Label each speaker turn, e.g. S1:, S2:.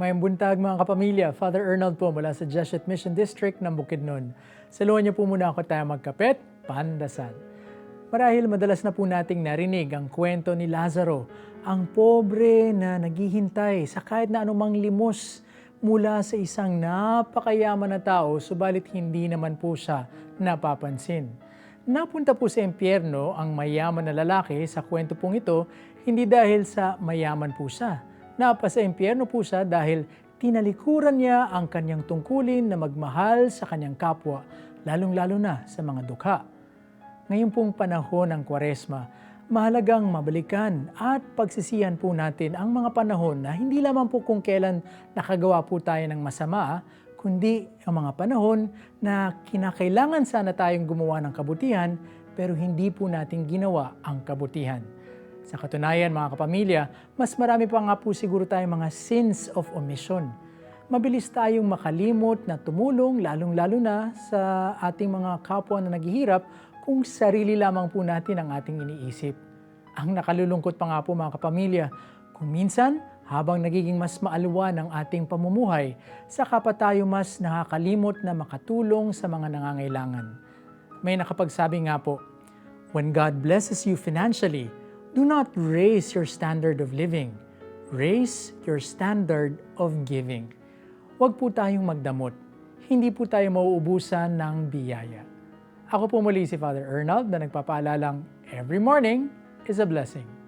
S1: Mayang buntag mga kapamilya, Father Arnold po mula sa Jesuit Mission District ng Bukidnon. Saluhan niyo po muna ako tayo magkapit, pandasal. Marahil madalas na po nating narinig ang kwento ni Lazaro, ang pobre na naghihintay sa kahit na anumang limos mula sa isang napakayaman na tao, subalit hindi naman po siya napapansin. Napunta po sa impyerno ang mayaman na lalaki sa kwento pong ito, hindi dahil sa mayaman po siya. Napa sa impyerno po siya dahil tinalikuran niya ang kanyang tungkulin na magmahal sa kanyang kapwa, lalong-lalo na sa mga dukha. Ngayon pong panahon ng kwaresma, mahalagang mabalikan at pagsisihan po natin ang mga panahon na hindi lamang po kung kailan nakagawa po tayo ng masama, kundi ang mga panahon na kinakailangan sana tayong gumawa ng kabutihan pero hindi po natin ginawa ang kabutihan. Sa katunayan mga kapamilya, mas marami pa nga po siguro tayong mga sins of omission. Mabilis tayong makalimot na tumulong lalong-lalo na sa ating mga kapwa na naghihirap kung sarili lamang po natin ang ating iniisip. Ang nakalulungkot pa nga po mga kapamilya, kung minsan habang nagiging mas maalwan ang ating pamumuhay, saka pa tayo mas nakakalimot na makatulong sa mga nangangailangan. May nakapagsabi nga po, When God blesses you financially, do not raise your standard of living. Raise your standard of giving. Huwag po tayong magdamot. Hindi po tayo mauubusan ng biyaya. Ako po muli si Father Arnold na nagpapaalalang every morning is a blessing.